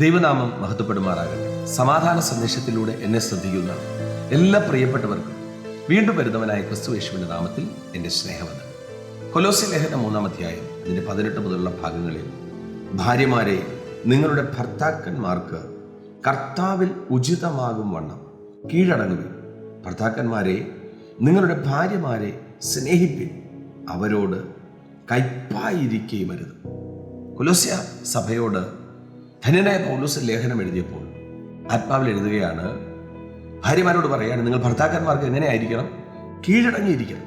ദൈവനാമം മഹത്വപ്പെടുമാറാകട്ടെ. സമാധാന സന്ദേശത്തിലൂടെ എന്നെ ശ്രദ്ധിക്കുന്ന എല്ലാ പ്രിയപ്പെട്ടവർക്കും വീണ്ടും വരുന്നവനായ ക്രിസ്തു യേശുവിന്റെ നാമത്തിൽ എന്റെ സ്നേഹവന്ദനം. കൊലോസി ലേഖന മൂന്നാം അധ്യായം അതിന്റെ പതിനെട്ട് മുതലുള്ള ഭാഗങ്ങളിൽ ഭാര്യമാരെ നിങ്ങളുടെ ഭർത്താക്കന്മാർക്ക് കർത്താവിൽ ഉചിതമാകും വണ്ണം കീഴടങ്ങുവിൻ. ഭർത്താക്കന്മാരെ നിങ്ങളുടെ ഭാര്യമാരെ സ്നേഹിപ്പിൻ. അവരോട് കയ്പായിരിക്കുകയും വരുത് കൊലോസ്യ സഭയോട് ധന്യനായ പൗലൂസ് ലേഖനം എഴുതിയപ്പോൾ ആത്മാവിൽ എഴുതുകയാണ് ഭാര്യമാരോട് പറയുകയാണ് നിങ്ങൾ ഭർത്താക്കന്മാർക്ക് എങ്ങനെ ആയിരിക്കണം കീഴടങ്ങിയിരിക്കണം.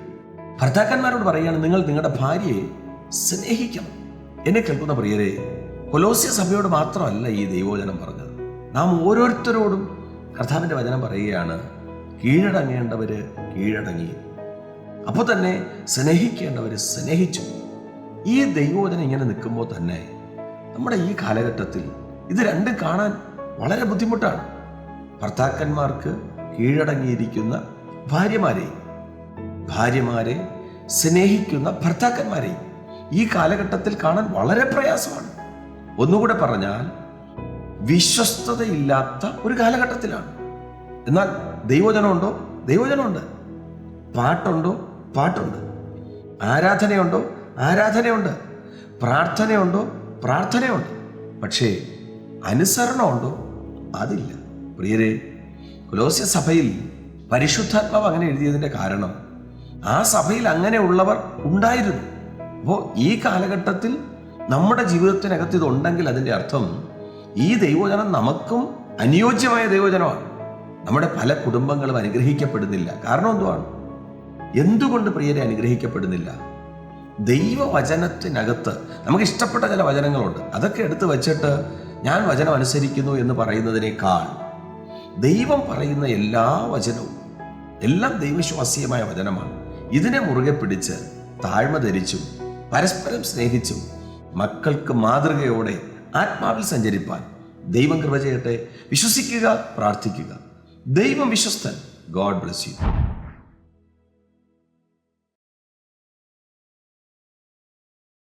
ഭർത്താക്കന്മാരോട് പറയുകയാണ് നിങ്ങൾ നിങ്ങളുടെ ഭാര്യയെ സ്നേഹിക്കണം. എന്നെ കേൾക്കുന്ന പ്രിയരെ കൊലോസ്യ സഭയോട് മാത്രമല്ല ഈ ദൈവവചനം പറഞ്ഞത്. നാം ഓരോരുത്തരോടും കർത്താവിന്റെ വചനം പറയുകയാണ് കീഴടങ്ങേണ്ടവർ കീഴടങ്ങി. അപ്പോൾ തന്നെ സ്നേഹിക്കേണ്ടവർ സ്നേഹിച്ചു. ഈ ദൈവവചനം ഇങ്ങനെ നിൽക്കുമ്പോൾ തന്നെ നമ്മുടെ ഈ കാലഘട്ടത്തിൽ ഇത് രണ്ടും കാണാൻ വളരെ ബുദ്ധിമുട്ടാണ്. ഭർത്താക്കന്മാർക്ക് കീഴടങ്ങിയിരിക്കുന്ന ഭാര്യമാരെയും ഭാര്യമാരെ സ്നേഹിക്കുന്ന ഭർത്താക്കന്മാരെയും ഈ കാലഘട്ടത്തിൽ കാണാൻ വളരെ പ്രയാസമാണ്. ഒന്നുകൂടെ പറഞ്ഞാൽ വിശ്വസ്തതയില്ലാത്ത ഒരു കാലഘട്ടത്തിലാണ്. എന്നാൽ ദൈവജനമുണ്ടോ? ദൈവജനമുണ്ട്. പാട്ടുണ്ടോ? പാട്ടുണ്ട്. ആരാധനയുണ്ടോ? ആരാധനയുണ്ട്. പ്രാർത്ഥനയുണ്ടോ? പ്രാർത്ഥനയുണ്ട്. പക്ഷേ അനുസരണമുണ്ടോ? അതില്ല. പ്രിയരെ കുലോസ്യ സഭയിൽ പരിശുദ്ധാത്മാവ് അങ്ങനെ എഴുതിയതിന്റെ കാരണം ആ സഭയിൽ അങ്ങനെയുള്ളവർ ഉണ്ടായിരുന്നു. അപ്പോൾ ഈ കാലഘട്ടത്തിൽ നമ്മുടെ ജീവിതത്തിനകത്ത് ഇതുണ്ടെങ്കിൽ അതിന്റെ അർത്ഥം ഈ ദൈവജനം നമുക്കും അനുയോജ്യമായ ദൈവജനമാണ്. നമ്മുടെ പല കുടുംബങ്ങളും അനുഗ്രഹിക്കപ്പെടുന്നില്ല. കാരണം എന്തുവാണ്? എന്തുകൊണ്ട് പ്രിയരെ അനുഗ്രഹിക്കപ്പെടുന്നില്ല? ദൈവവചനത്തിനകത്ത് നമുക്ക് ഇഷ്ടപ്പെട്ട ചില വചനങ്ങളുണ്ട്. അതൊക്കെ എടുത്തു വച്ചിട്ട് ഞാൻ വചനം അനുസരിക്കുന്നു എന്ന് പറയുന്നതിനേക്കാൾ ദൈവം പറയുന്ന എല്ലാ വചനവും എല്ലാം ദൈവവിശ്വാസീയമായ വചനമാണ്. ഇതിനെ മുറുകെ പിടിച്ച് താഴ്മ ധരിച്ചും പരസ്പരം സ്നേഹിച്ചും മക്കൾക്ക് മാതൃകയോടെ ആത്മാവിൽ സഞ്ചരിപ്പാൻ ദൈവം കൃപ ചെയ്യട്ടെ. വിശ്വസിക്കുക പ്രാർത്ഥിക്കുക. ദൈവം വിശ്വസ്തൻ. God bless you